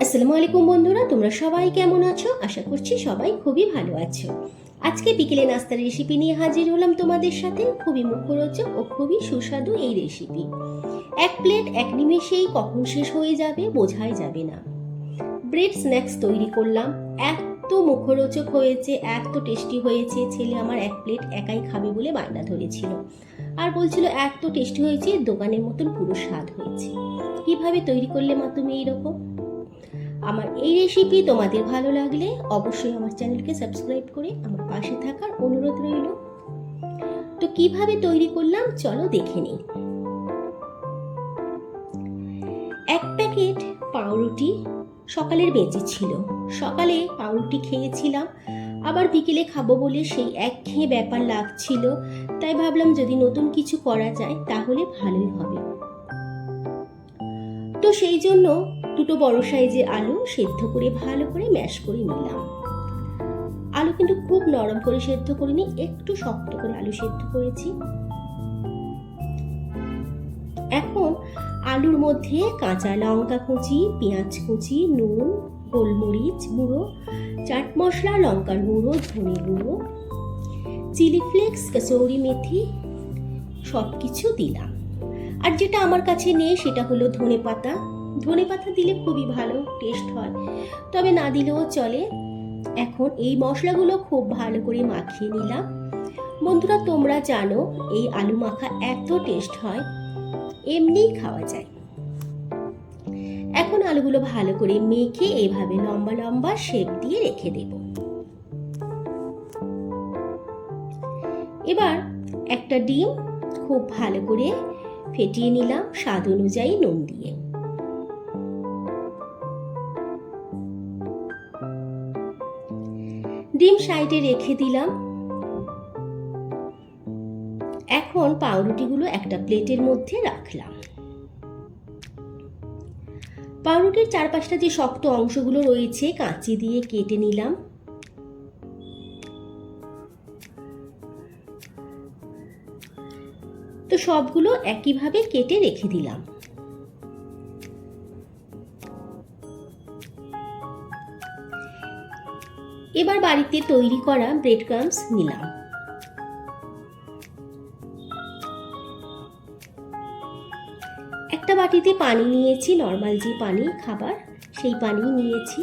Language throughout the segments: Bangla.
আসসালামু আলাইকুম বন্ধুরা, তোমরা সবাই কেমন আছো? আশা করছি সবাই খুবই ভালো আছো। আজকে বিকেলে নাস্তার রেসিপি নিয়ে হাজির হলাম তোমাদের সাথে। খুবই মুখরোচক ও খুবই সুস্বাদু এই রেসিপি এক প্লেট এক নিমেষেই কখন শেষ হয়ে যাবে বোঝাই যাবে না। ব্রেড স্ন্যাক্স তৈরি করলাম। এত মুখরোচক হয়েছে, এত টেস্টি হয়েছে, ছেলে আমার এক প্লেট একাই খাবে বলে বায়না ধরেছিল। আর বলছিল, এত টেস্টি হয়েছে, দোকানের মতন পুরো স্বাদ হয়েছে। কীভাবে তৈরি করলে মা তুমি এইরকম? আমার এই রেসিপি তোমাদের ভালো লাগলে অবশ্যই আমার চ্যানেলকে সাবস্ক্রাইব করে আমার পাশে থাকার অনুরোধ রইল। তো কীভাবে তৈরি করলাম, চলো দেখে নিই। এক প্যাকেট পাউরুটি সকালের বেঁচে ছিল। সকালে পাউরুটি খেয়েছিলাম। আবার বিকেলে খাব বলে সেই এক খেয়ে ব্যাপার লাগছিল। তাই ভাবলাম যদি নতুন কিছু করা যায় তাহলে ভালোই হবে। তো সেই জন্য দুটো বড় সাইজের আলু সেদ্ধ করে ভালো করে ম্যাশ করে নিলাম। আলু কিন্তু খুব নরম করে সেদ্ধ করিনি, একটু শক্ত করে আলু সেদ্ধ করেছি। এখন আলুর মধ্যে কাঁচা লঙ্কা কুচি, পেঁয়াজ কুচি, নুন, গোলমরিচ গুঁড়ো, চাট মশলা, লঙ্কার গুঁড়ো, ধনে গুঁড়ো, চিলি ফ্লেক্স, কসৌরি মেথি সব কিছু দিলাম। আর যেটা আমার কাছে নেই সেটা হলো ধনে পাতা। ধনে পাতা দিলে খুবই ভালো টেস্ট হয়। তবে না দিলেও চলে। এখন এই মশলাগুলো খুব ভালো করে মাখিয়ে নিলাম। বন্ধুরা, তোমরা জানো এই আলু মাখা এত টেস্ট হয়। এমনিই খাওয়া যায়। এখন আলুগুলো ভালো করে মেখে এভাবে লম্বা লম্বা শেপ দিয়ে রেখে দেব। এবার একটা ডিম খুব ভালো করে ফেটিয়ে নিলাম স্বাদ অনুযায়ী নুন দিয়ে। ডিম সাইডে রেখে দিলাম এখন পাউরুটিগুলো একটা প্লেটের মধ্যে রাখলাম। পাউরুটির চারপাশটা যে শক্ত অংশগুলো রয়েছে, কাঁচি দিয়ে কেটে নিলাম। তো সবগুলো একইভাবে কেটে রেখে দিলাম। এবার বাড়িতে তৈরি করা ব্রেড ক্রামস নিলাম। বাটিতে পানি নিয়েছি নর্মাল যে পানি খাবার, সেই পানি নিয়েছি।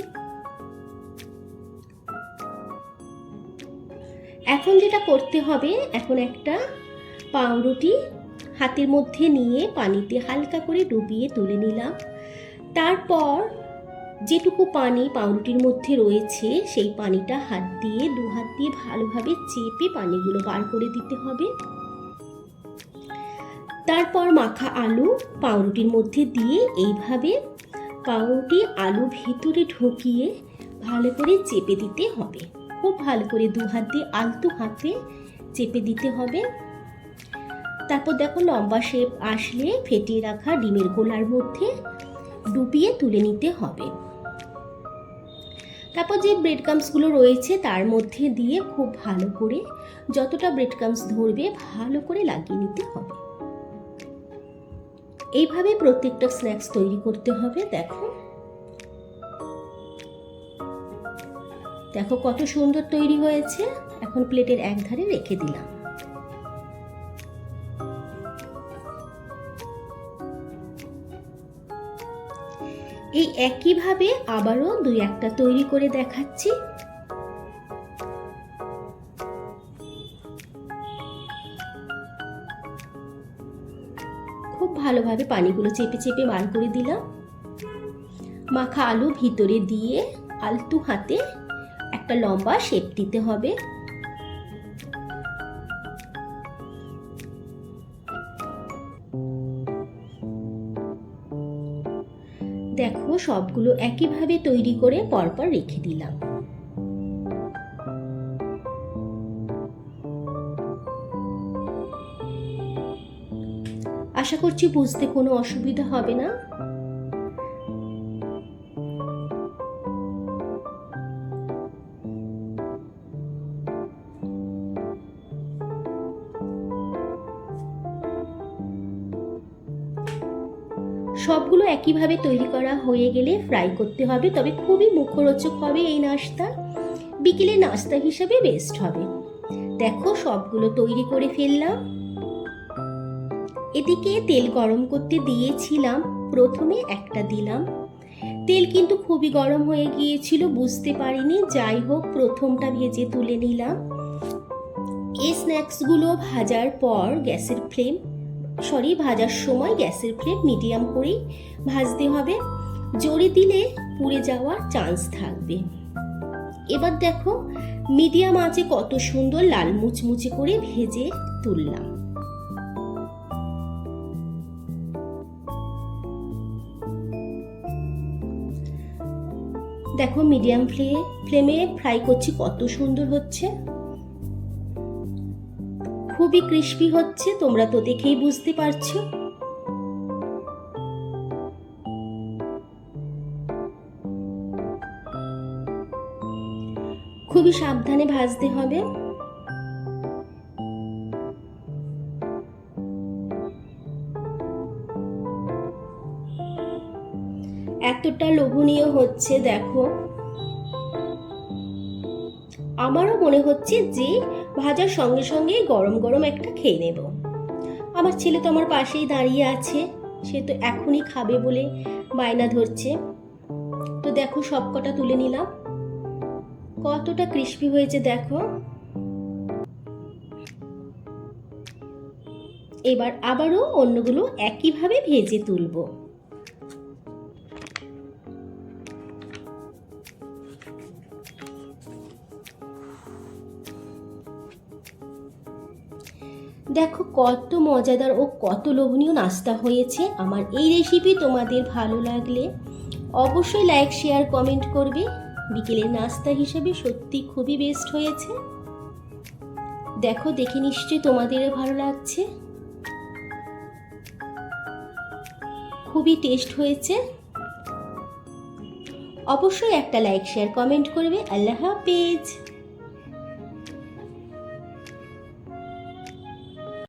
এখন যেটা করতে হবে, এখন একটা পাউরুটি হাতের মধ্যে নিয়ে পানিতে হালকা করে ডুবিয়ে তুলে নিলাম। তারপর যেটুকু পানি পাউরুটির মধ্যে রয়েছে, সেই পানিটা হাত দিয়ে দু হাত দিয়ে ভালোভাবে চেপে পানিগুলো বার করে দিতে হবে। তারপর মাখা আলু পাউরুটির মধ্যে দিয়ে এইভাবে পাউরুটি আলু ভিতরে ঢুকিয়ে ভালো করে চেপে দিতে হবে। খুব ভালো করে দু হাত দিয়ে আলতু হাতে চেপে দিতে হবে। তারপর দেখো লম্বা শেপ আসলে ফেটিয়ে রাখা ডিমের গোলার মধ্যে ডুবিয়ে তুলে নিতে হবে। তারপর যে ব্রেড কামসগুলো রয়েছে তার মধ্যে দিয়ে খুব ভালো করে যতটা ব্রেড কামস ধরবে ভালো করে লাগিয়ে নিতে হবে। এইভাবে প্রত্যেকটা স্ন্যাক্স তৈরি করতে হবে, দেখো। দেখো কত সুন্দর তৈরি হয়েছে, এখন প্লেটের এক ধারে রেখে দিলাম। এই একইভাবে আবারও দুই একটা তৈরি করে দেখাচ্ছি। খুব ভালোভাবে পানিগুলো চেপে চেপে বার করে দিলাম। মাখা আলু ভিতরে দিয়ে আলতু হাতে একটা লম্বা শেপ দিতে হবে। দেখো সবগুলো একইভাবে তৈরি করে পরপর রেখে দিলাম। আশা করছি বুঝতে কোনো অসুবিধা হবে না। সবগুলো একইভাবে তৈরি করা হয়ে গেলে ফ্রাই করতে হবে, তবে খুবই মুখরোচক হবে এই নাস্তা। বিকেলে নাস্তা হিসাবে বেস্ট হবে। দেখো সবগুলো তৈরি করে ফেললাম। এদিকে তেল গরম করতে দিয়েছিলাম, প্রথমে একটা দিলাম। তেল কিন্তু খুবই গরম হয়ে গিয়েছিল, বুঝতে পারিনি। যাই হোক, প্রথমটা ভেজে তুলে নিলাম। এই স্ন্যাক্সগুলো ভাজার পর গ্যাসের ফ্লেম, সরি, ভাজার সময় গ্যাসের ফ্লেম মিডিয়াম করেই ভাজতে হবে। জোরে দিলে পুড়ে যাওয়ার চান্স থাকবে। এবার দেখো, মিডিয়াম আঁচে কত সুন্দর লাল মুচমুচে করে ভেজে তুললাম। দেখো মিডিয়াম ফ্লেমে ফ্লেমে ফ্রাই করছি কত সুন্দর হচ্ছে। খুবই ক্রিস্পি হচ্ছে, তোমরা তো দেখেই বুঝতে পারছ। খুবই সাবধানে ভাজতে হবে। এতটা লোভনীয় হচ্ছে, দেখো। আমারও মনে হচ্ছে যে ভাজার সঙ্গে সঙ্গে গরম গরম একটা খেয়ে নেব। আমার ছেলে তো আমার পাশেই দাঁড়িয়ে আছে, সে তো এখনই খাবে বলে বায়না ধরছে। তো দেখো, সব কটা তুলে নিলাম। কতটা ক্রিস্পি হয়েছে, দেখো। এবার আবারও অন্যগুলো একইভাবে ভেজে তুলবো। দেখো, কত মজাদার ও কত লোভনীয় নাস্তা হয়েছে। আমার এই রেসিপি তোমাদের ভালো লাগলে অবশ্যই লাইক শেয়ার কমেন্ট করবে। বিকেলের নাস্তা হিসেবে সত্যি খুবই বেস্ট হয়েছে। দেখো, দেখে নিশ্চয়ই তোমাদেরও ভালো লাগছে। খুবই টেস্ট হয়েছে। অবশ্যই একটা লাইক শেয়ার কমেন্ট করবে। আল্লাহ হাফেজ।